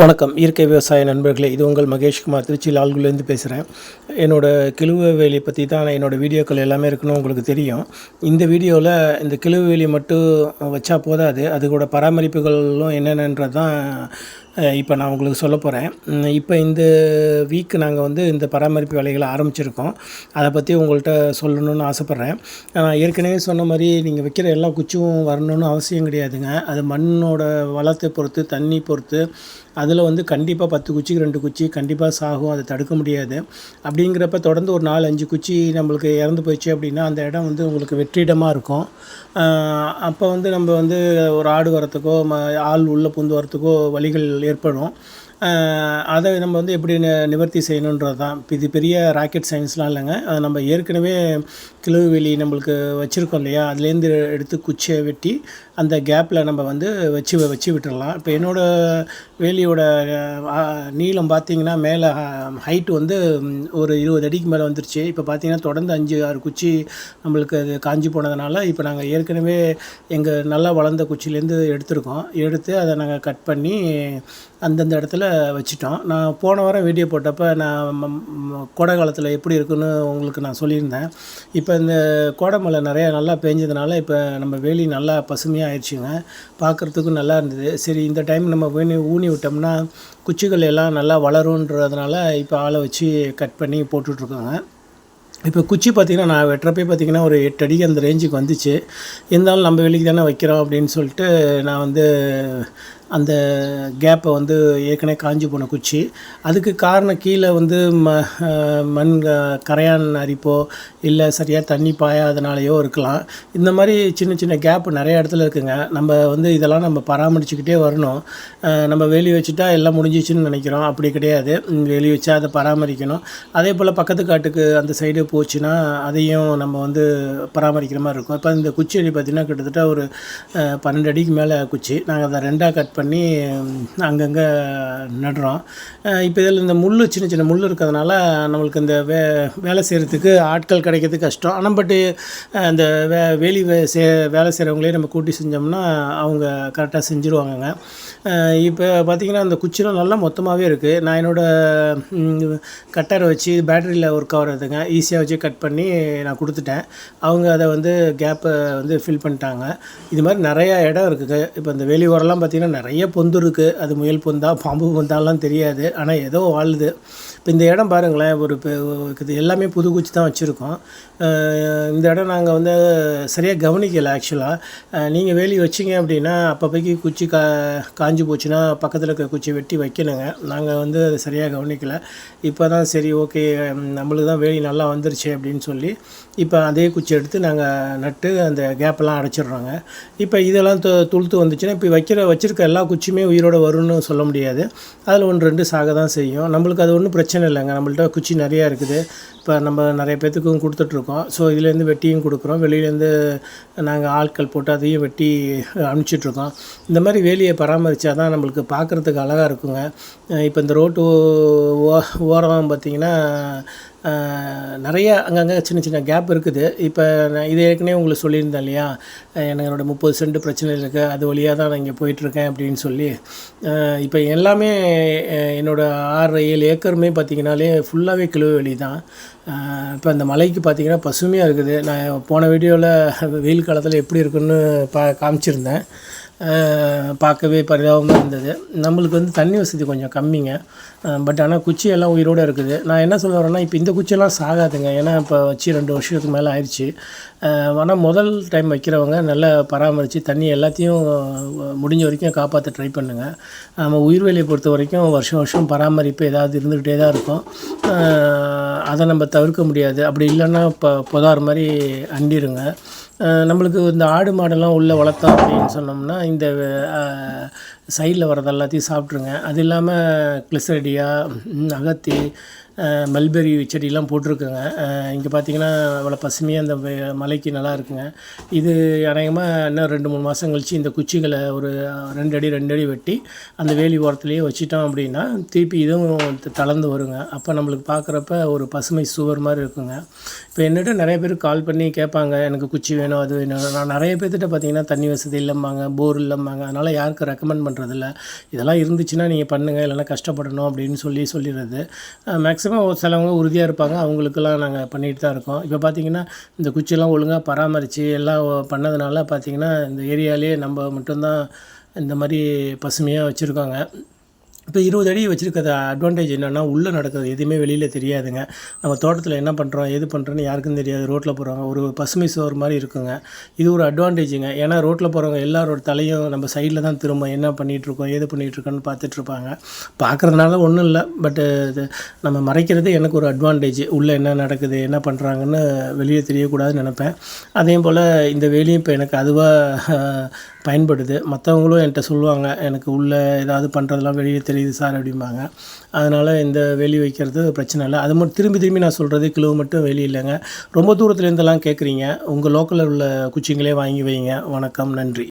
வணக்கம். இயற்கை விவசாய நண்பர்களே இது உங்கள் மகேஷ்குமார் திருச்சி லால்குலேருந்து பேசுகிறேன் என்னோடய கிழுவ வேலி பற்றி தான் என்னோடய வீடியோக்கள் எல்லாமே இருக்குன்னு உங்களுக்கு தெரியும். இந்த வீடியோவில் இந்த கிழுவ வேலி மட்டும் வச்சா போதாது. அது கூட பராமரிப்புகளும் என்னென்னன்றது தான் இப்போ நான் உங்களுக்கு சொல்ல போகிறேன் இப்போ இந்த வீக் நாங்கள் வந்து இந்த பராமரிப்பு வேலைகளை ஆரம்பிச்சிருக்கோம். அதை பற்றி உங்கள்கிட்ட சொல்லணும்னு ஆசைப்பட்றேன். நான் ஏற்கனவே சொன்ன மாதிரி நீங்கள் வைக்கிற எல்லா குச்சியும் வரணும்னு அவசியம் கிடையாதுங்க. அது மண்ணோட வளத்தை பொறுத்து தண்ணி பொறுத்து அது அதில் வந்து கண்டிப்பாக பத்து குச்சிக்கு ரெண்டு குச்சி கண்டிப்பாக சாகும் அதை தடுக்க முடியாது. அப்படிங்கிறப்ப தொடர்ந்து ஒரு நாலு அஞ்சு குச்சி நம்மளுக்கு இறந்து போயிடுச்சு அப்படின்னா அந்த இடம் வந்து உங்களுக்கு வெற்றிடமாக இருக்கும். அப்போ வந்து நம்ம வந்து ஒரு ஆடு வரத்துக்கோ ம ஆள் உள்ளே புந்து வரத்துக்கோ வழிகள் ஏற்படும். அதை நம்ம வந்து எப்படி நிவர்த்தி செய்யணுன்றது தான் இது பெரிய ராக்கெட் சயின்ஸ்லாம் இல்லைங்க. அது நம்ம ஏற்கனவே கிழவு வேலி நம்மளுக்கு வச்சுருக்கோம் இல்லையா? அதுலேருந்து எடுத்து குச்சியை வெட்டி அந்த கேப்பில் நம்ம வந்து வச்சு வச்சு விட்டுடலாம் இப்போ என்னோடய வேலியோட ஆஹ், நீளம் பார்த்தீங்கன்னா மேலே ஹைட் வந்து ஒரு இருபது அடிக்கு மேலே வந்துருச்சு. இப்போ பார்த்தீங்கன்னா தொடர்ந்து அஞ்சு ஆறு குச்சி நம்மளுக்கு அது காஞ்சி போனதுனால இப்போ நாங்கள் ஏற்கனவே எங்கள் நல்லா வளர்ந்த குச்சிலேருந்து எடுத்திருக்கோம். எடுத்து அதை நாங்கள் கட் பண்ணி அந்தந்த இடத்துல வச்சுட்டோம். நான் போன வாரம் வீடியோ போட்டப்போ நான் கோடை காலத்தில் எப்படி இருக்குன்னு உங்களுக்கு நான் சொல்லியிருந்தேன். இப்போ இந்த கோடை மழை நிறையா நல்லா பெஞ்சதுனால இப்போ நம்ம வேலி நல்லா பசுமையாக ஆயிடுச்சுங்க. பார்க்குறதுக்கும் நல்லா இருந்தது. சரி இந்த டைம் நம்ம ஊனி ஊனி விட்டோம்னா குச்சிகள் எல்லாம் நல்லா வளருன்றதுனால இப்போ ஆளை வச்சு கட் பண்ணி போட்டுட்ருக்கோங்க. இப்போ குச்சி பார்த்திங்கன்னா நான் வெட்டுறப்பே பார்த்திங்கன்னா ஒரு எட்டு அடிக்கு அந்த ரேஞ்சுக்கு வந்துச்சு. இருந்தாலும் நம்ம வெளிக்கு தானே வைக்கிறோம் அப்படின்னு சொல்லிட்டு நான் வந்து அந்த கேப்பை வந்து ஏற்கனவே காஞ்சி போன குச்சி. அதுக்கு காரணம் கீழே வந்து ம மண் கரையான் அரிப்போ இல்லை சரியாக தண்ணி பாயாதனாலேயோ இருக்கலாம். இந்த மாதிரி சின்ன சின்ன கேப் நிறைய இடத்துல இருக்குங்க. நம்ம வந்து இதெல்லாம் நம்ம பராமரிச்சுக்கிட்டே வரணும். நம்ம வேலி வச்சுட்டா எல்லாம் முடிஞ்சிச்சுன்னு நினைக்கிறோம். அப்படி கிடையாது. வேலி வச்சா அதை பராமரிக்கணும். அதே போல் பக்கத்து காட்டுக்கு அந்த சைடு போச்சுன்னா அதையும் நம்ம வந்து பராமரிக்கிற மாதிரி இருக்கும். இப்போ இந்த குச்சி அடி பார்த்திங்கன்னா கிட்டத்தட்ட ஒரு பன்னெண்டு அடிக்கு மேலே குச்சி. நாங்கள் அதை ரெண்டாக கட் பண்ணி அங்கங்கே நடுறோம். இப்போ இதில் இந்த முள் சின்ன சின்ன முள் இருக்கிறதுனால நம்மளுக்கு இந்த வே வேலை செய்கிறதுக்கு ஆட்கள் கிடைக்கிறது கஷ்டம். ஆனால் பட்டு அந்த வே வேலி சே வேலை செய்கிறவங்களே நம்ம கூட்டி செஞ்சோம்னா அவங்க கரெக்டாக செஞ்சுருவாங்கங்க. இப்போ பார்த்திங்கன்னா அந்த குச்சிலாம் நல்லா மொத்தமாகவே இருக்குது நான் என்னோடய கட்டரை வச்சு பேட்டரியில் ஒர்க் ஆகிறதுங்க. ஈஸியாக வச்சு கட் பண்ணி நான் கொடுத்துட்டேன். அவங்க அதை வந்து கேப்பை வந்து ஃபில் பண்ணிட்டாங்க. இது மாதிரி நிறையா இடம் இருக்குது இப்போ இந்த வெளி ஓரம்லாம் பார்த்திங்கன்னா நிறைய பொந்து இருக்குது அது முயல் பொந்தா பாம்பு பொந்தாலாம் தெரியாது. ஆனால் ஏதோ வாழுது. இப்போ இந்த இடம் பாருங்களேன் ஒரு இது எல்லாமே புது குச்சி தான் வச்சுருக்கோம். இந்த இடம் நாங்கள் வந்து சரியாக கவனிக்கலை ஆக்சுவலாக நீங்கள் வேலி வச்சிங்க அப்படின்னா அப்பப்போக்கி குச்சி கா காஞ்சி போச்சுன்னா பக்கத்தில் இருக்க குச்சி வெட்டி வைக்கணுங்க. நாங்கள் வந்து அதை சரியாக கவனிக்கலை. இப்போ தான் சரி ஓகே நம்மளுக்கு தான் வேலி நல்லா வந்துருச்சு அப்படின்னு சொல்லி இப்போ அதே குச்சி எடுத்து நாங்கள் நட்டு அந்த கேப்பெல்லாம் அடைச்சிடுறோங்க. இப்போ இதெல்லாம் து துளுத்து வந்துச்சுன்னா இப்போ வைக்கிற வச்சுருக்க எல்லா குச்சியுமே உயிரோடு வரும்னு சொல்ல முடியாது. அதில் ஒன்று ரெண்டு சாக தான் செய்யும். நம்மளுக்கு அது ஒன்றும் பிரச்சனை இல்லைங்க. நம்மள்ட்ட குச்சி நிறையா இருக்குது. இப்போ நம்ம நிறைய பேர்த்துக்கும் கொடுத்துட்ருக்கோம் ஸோ இதுலேருந்து வெட்டியும் கொடுக்குறோம். வெளியிலேருந்து நாங்கள் ஆட்கள் போட்டு அதையும் வெட்டி அனுப்பிச்சிட்ருக்கோம் இந்த மாதிரி வேலியை பராமரித்தா தான் நம்மளுக்கு பார்க்குறதுக்கு அழகாக இருக்குங்க. இப்போ இந்த ரோட்டு ஓ ஓரம் பார்த்திங்கன்னா நிறைய அங்கங்கே சின்ன சின்ன கேப் இருக்குது. இப்போ நான் இது ஏற்கனவே உங்களுக்கு சொல்லியிருந்தேன் இல்லையா? எனக்கு என்னோட முப்பது சென்ட் பிரச்சனை இருக்குது அது வழியாக தான் நான் இங்கே போயிட்டுருக்கேன் அப்படின்னு சொல்லி. இப்போ எல்லாமே என்னோடய ஆறு ஏழு ஏக்கருமே பார்த்திங்கனாலே ஃபுல்லாகவே கிழவு வெளி தான். இப்போ அந்த மலைக்கு பார்த்திங்கன்னா பசுமையாக இருக்குது. நான் போன வீடியோவில் வெயில் காலத்தில் எப்படி இருக்குன்னு பா காமிச்சிருந்தேன். பார்க்கவே பரிதாபமாக இருந்தது. நம்மளுக்கு வந்து தண்ணி வசதி கொஞ்சம் கம்மிங்க. பட் ஆனால் குச்சியெல்லாம் உயிரோடு இருக்குது. நான் என்ன சொல்ல வரேன்னா இப்போ இந்த குச்சியெல்லாம் சாகாதுங்க. ஏன்னா இப்போ வச்சு ரெண்டு வருஷத்துக்கு மேலே ஆயிடுச்சு ஆனால் முதல் டைம் வைக்கிறவங்க நல்லா பராமரித்து தண்ணி எல்லாத்தையும் முடிஞ்ச வரைக்கும் காப்பாற்ற ட்ரை பண்ணுங்கள் நம்ம உயிர்வேலியை பொறுத்த வரைக்கும் வருஷம் வருஷம் பராமரிப்பு ஏதாவது இருந்துக்கிட்டே தான் இருக்கும். அதை நம்ம தவிர்க்க முடியாது. அப்படி இல்லைன்னா இப்போ புதார் மாதிரி அண்டிருங்க. நம்மளுக்கு இந்த ஆடு மாடெல்லாம் உள்ளே வளர்த்தோம் அப்படின்னு சொன்னோம்னா இந்த சைடில் வரது எல்லாத்தையும் சாப்பிட்ருங்க அது இல்லாமல் கிளிசரடியா அகத்தி மல்பெரி செடியெலாம் போட்டிருக்குங்க. இங்கே பார்த்தீங்கன்னா அவ்வளோ பசுமையாக அந்த மலைக்கு நல்லா இருக்குங்க. இது அநேகமாக இன்னும் ரெண்டு மூணு மாதம் கழிச்சு இந்த குச்சிகளை ஒரு ரெண்டு அடி ரெண்டு அடி வெட்டி அந்த வேலி ஓரத்துலேயே வச்சிட்டோம் அப்படின்னா திருப்பி இதுவும் தளர்ந்து வருங்க. அப்போ நம்மளுக்கு பார்க்குறப்ப ஒரு பசுமை சுவர் மாதிரி இருக்குங்க. இப்போ என்னட்டு நிறைய பேர் கால் பண்ணி கேட்பாங்க எனக்கு குச்சி வேணும் அது வேணும். நான் நிறைய பேர்த்திட்ட பார்த்தீங்கன்னா தண்ணி வசதி இல்லைம்பாங்க போர் இல்லைம்பாங்க. அதனால் யாருக்கும் ரெக்கமெண்ட் பண்ணுறதில்ல இதெல்லாம் இருந்துச்சுன்னா நீங்கள் பண்ணுங்கள் இல்லைன்னா கஷ்டப்படணும் அப்படின்னு சொல்லி சொல்லிடுறது. மேக்ஸிமம் ஒரு சிலவங்க உறுதியாக இருப்பாங்க. அவங்களுக்கெல்லாம் நாங்கள் பண்ணிட்டு தான் இருக்கோம். இப்போ பார்த்தீங்கன்னா இந்த குச்சியெல்லாம் ஒழுங்காக பராமரித்து எல்லாம் பண்ணதுனால பார்த்தீங்கன்னா இந்த ஏரியாலே நம்ம மட்டும்தான் இந்த மாதிரி பசுமையாக வச்சுருக்காங்க. இப்போ இருபது அடி வச்சுருக்கிறது அட்வான்டேஜ் என்னென்னா உள்ளே நடக்கிறது எதுவுமே வெளியில் தெரியாதுங்க. நம்ம தோட்டத்தில் என்ன பண்ணுறோம் எது பண்ணுறோன்னு யாருக்கும் தெரியாது. ரோட்டில் போகிறவங்க ஒரு பசுமை சோறு மாதிரி இருக்குங்க. இது ஒரு அட்வான்டேஜுங்க ஏன்னா ரோட்டில் போகிறவங்க எல்லாரோட தலையும் நம்ம சைடில் தான் திரும்ப என்ன பண்ணிகிட்ருக்கோம் ஏது பண்ணிகிட்ருக்கோன்னு பார்த்துட்ருப்பாங்க பார்க்குறதுனால ஒன்றும் இல்லை. பட்டு இது நம்ம மறைக்கிறது எனக்கு ஒரு அட்வான்டேஜ் உள்ளே என்ன நடக்குது என்ன பண்ணுறாங்கன்னு வெளியே தெரியக்கூடாதுன்னு நினப்பேன். அதே போல் இந்த வேலையும் இப்போ எனக்கு அதுவாக பயன்படுது. மற்றவங்களும் என்கிட்ட சொல்லுவாங்க எனக்கு உள்ளே ஏதாவது பண்ணுறதெல்லாம் வெளியே தெரியுது சார் அப்படிம்பாங்க. அதனால் இந்த வேலி வைக்கிறது பிரச்சனை இல்லை. அது மட்டும் திரும்பி திரும்பி நான் சொல்கிறது கிலோ மட்டும் வேலி இல்லைங்க. ரொம்ப தூரத்துலேருந்தெல்லாம் கேட்குறீங்க உங்கள் லோக்கலில் உள்ள குச்சிங்களே வாங்கி வைங்க. வணக்கம். நன்றி.